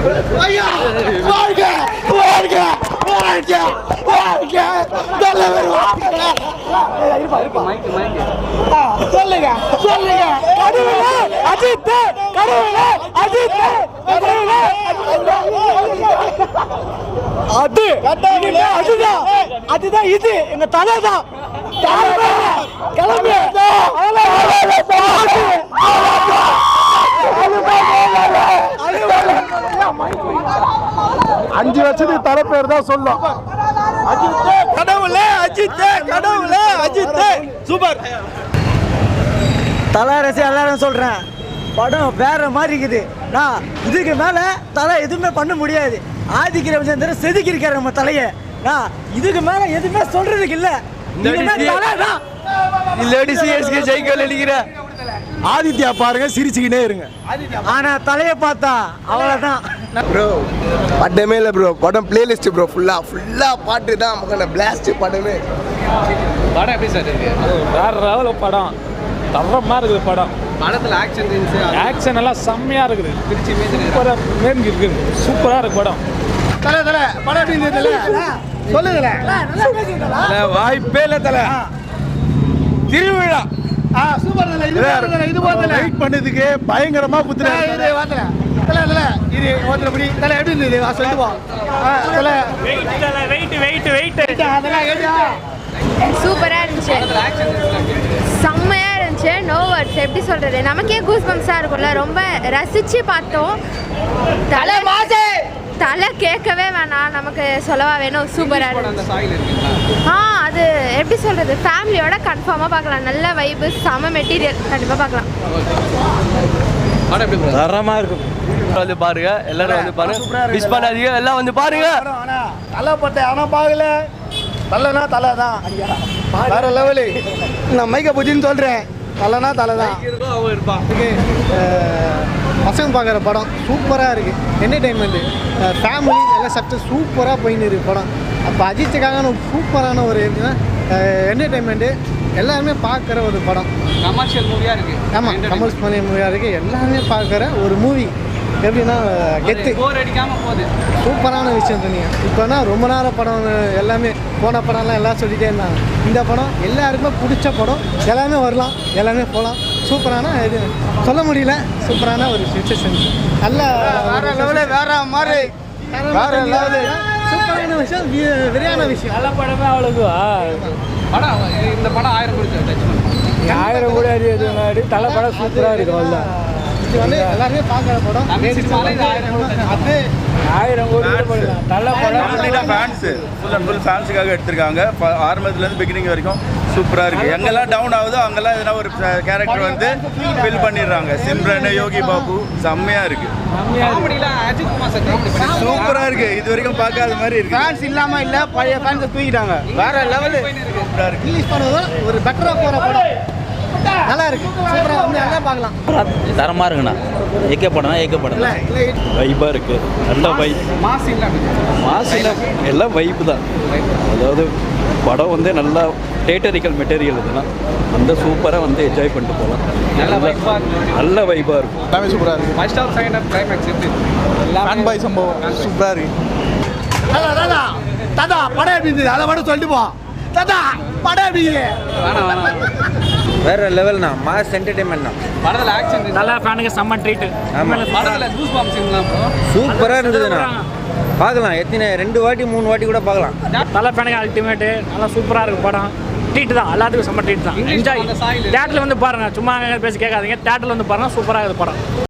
ஐயா வாழ்க வாழ்க வாழ்க வாழ்க. தலைவர் சொல்லுங்க. சொல்லுங்க கடவுளே அஜித் கடவுளே அஜித் கடவுளே. அது அதுதான். அதுதான் இது. எங்க தலை தான் கிளம்பு. அஞ்சு வருஷத்துக்கு தலை பேர் தான் சொல்லும். கடவுளே அஜித் கடவுளே அஜித் சூப்பர். தலை ரசி எல்லாரும் சொல்கிறேன் படம் வேற மாதிரி இருக்குது. நான் இதுக்கு மேலே தலை எதுவுமே பண்ண முடியாது. ஆதிக்கிற ரவிச்சந்திரன் செதுக்கியிருக்காரு நம்ம தலையை. நான் இதுக்கு மேலே எதுவுமே சொல்றதுக்கு இல்லை. ஆதித்யா பாருங்க சிரிச்சுக்கினே இருங்க. ஆனா தலையை பார்த்தா அவ்வளோதான் ப்ரோ படமே இல்லை ப்ரோ படம் பிளேலிஸ்ட் ப்ரோ ஃபுல்லாக ஃபுல்லாக பாட்டு தான் மகன பிளாஸ்ட் படமே. படம் எப்படி சார் இருக்கு? வேற லெவல் படம். தரமா இருக்குது படம். படத்துல ஆக்ஷன் ஆக்ஷன் எல்லாம் செம்மையா இருக்குது. திருச்சி மேஜர் சூப்பரா மேற்கு இருக்குது சூப்பரா இருக்கு படம். தலை தலை. படம் எப்படி இருந்தது சொல்லுங்களே வாய்ப்பே இல்ல தல. திருவிழா. ஆ சூப்பர் தலை. இது தலை. வெயிட் பண்ணதுக்கு பயங்கரமா தலை, குத்துறாரு இது வாத்தல தலை இது எப்படி இருந்தது? வெயிட் வெயிட் வெயிட் அதெல்லாம் கேட்டியா சூப்பராக இருந்துச்சு. செம்மையாக இருந்துச்சு. நோ வேர்ட்ஸ் எப்படி சொல்கிறது நமக்கே கூஸ் பம்ப்ஸாக இருக்கும்ல. ரொம்ப ரசித்து பார்த்தோம். தலை மாசே! தலை கேட்கவே வேணாம். நமக்கு சொல்லவா வேணும்? சூப்பராக இருந்துச்சு. ஆ அது எப்படி சொல்கிறது ஃபேமிலியோட கன்ஃபார்மாக பார்க்கலாம். நல்ல வைப்பு செம மெட்டீரியல் கண்டிப்பாக பார்க்கலாம். படம் எப்படி bro? தரமா இருக்கும். வந்து பாருங்க எல்லாரும் வந்து பாருங்க. மிஸ் பண்ணாதீங்க எல்லாம் வந்து பாருங்க. ஆனா தலை பட்ட ஆனா பாக்கல. தலைனா தலை தான் வேற லெவலு. நான் மைக்க புத்தின்னு சொல்றேன். தலைனா தலை தான் இருப்பான். பசங்க பார்க்குற படம் சூப்பராக இருக்குது என்டர்டைன்மெண்ட்டு ஃபேமிலி எல்லாம் சட்டு சூப்பராக போயின்னு இருக்கு படம். அப்போ அஜித்துக்காக சூப்பரான ஒரு எப்படின்னா என்டர்டைன்மெண்ட்டு எல்லாருமே பார்க்குற ஒரு படம். கமர்ஷியல் மூவியா இருக்கு. ஆமாம் ஸ்மணி மூவியாக இருக்குது எல்லாருமே பார்க்குற ஒரு மூவி எப்படின்னா கெத்து போர் அடிக்காம போகுது. சூப்பரான விஷயம் சொன்னீங்க இப்போனா ரொம்ப நேரம் படம் எல்லாமே போன படம்லாம் எல்லாம் சொல்லிட்டே இருந்தாங்க. இந்த படம் எல்லாருக்குமே பிடிச்ச படம். எல்லாமே வரலாம். எல்லாமே போகலாம். சூப்பரான இது. சொல்ல முடியல. சூப்பரான ஒரு சுச்சுவேஷன் நல்ல வேற லெவலு வேற மாதிரி. வேற லெவலு சூப்பரான விஷயம். வி- வெறியான விஷயம். நல்ல படமே அவ்வளவு படம் இந்த படம் ஆயிரம் கொடுத்து டச் பண்ணுவோம் ஆயிரம் கூட அறியாது முன்னாடி. தலை படம் சூப்பரா இருக்கு அவ்வளோ இது வந்து எல்லாருமே பார்க்குற படம். கூட அது ஆயிரம் கோடி தலை படம் ஃபேன்ஸ் ஃபுல் அண்ட் ஃபுல் ஃபேன்ஸுக்காக எடுத்திருக்காங்க. ப- ஆரம்பத்துலேருந்து பிகினிங் வரைக்கும் சூப்பராக இருக்குது எங்கெல்லாம் டவுன் ஆகுதோ அங்கெல்லாம் எதனா ஒரு கேரக்டர் வந்து ஃபில் பண்ணிடுறாங்க. சிம்ரன் யோகி பாபு செம்மையாக இருக்குது சூப்பராக இருக்குது இது வரைக்கும் பார்க்காத மாதிரி இருக்குது ஃபேன்ஸ் இல்லாமல் இல்லை பழைய ஃபேன்ஸை தூக்கிட்டாங்க. வேற லெவலு சூப்பராக இருக்குது ரிலீஸ் பண்ணதும் ஒரு பெட்டராக போகிற படம். நல்லா இருக்கு. சூப்பராக வந்து நல்லா பார்க்கலாம். தரமாக இருக்குண்ணா. ஏகே படம்னா ஏகே படம் இல்லை இல்லை வைப்பாக இருக்குது நல்ல வைப் மாஸ் இல்லாம மாசில் எல்லாம் வைப்பு தான். அதாவது படம் வந்து நல்லா தேட்டரிக்கல் மெட்டீரியல் இதெல்லாம் அந்த சூப்பராக வந்து என்ஜாய் பண்ணிட்டு போகலாம். நல்ல வைப்பா இருக்கு. நல்ல வைப்பாக இருக்கும் எல்லாமே சூப்பராக இருக்கு. First half second half climax எப்படி பாய் சம்பவம். சூப்பராக இருக்கு. தாதா தாதா தாதா படம் எப்படி இருந்தது? அதை மட்டும் சொல்லிட்டு போ. தாதா வேணாம் வேற லெவல்ண்ணா மாஸ் என்டர்டைன்மெண்ட்ண்ணா படத்துல ஆக்ஷன் தலை ஃபேனுக்கு செம்ம ட்ரீட் படத்துல ஜூஸ் பாம்ஸ் இருக்கலாம் ப்ரோ சூப்பராக இருந்ததுண்ணா. பார்க்கலாம் எத்தனை ரெண்டு வாட்டி மூணு வாட்டி கூட பார்க்கலாம். தலை ஃபேனுக்கு அல்டிமேட்டு நல்லா சூப்பரா இருக்கு படம். ட்ரீட் தான் எல்லாத்துக்கும் செம்ம ட்ரீட் தான். என்ஜாய் தேட்டரில் வந்து பாருங்க சும்மா பேசி கேட்காதீங்க. தேட்டரில் வந்து பாருங்க சூப்பராக இருக்குது படம்.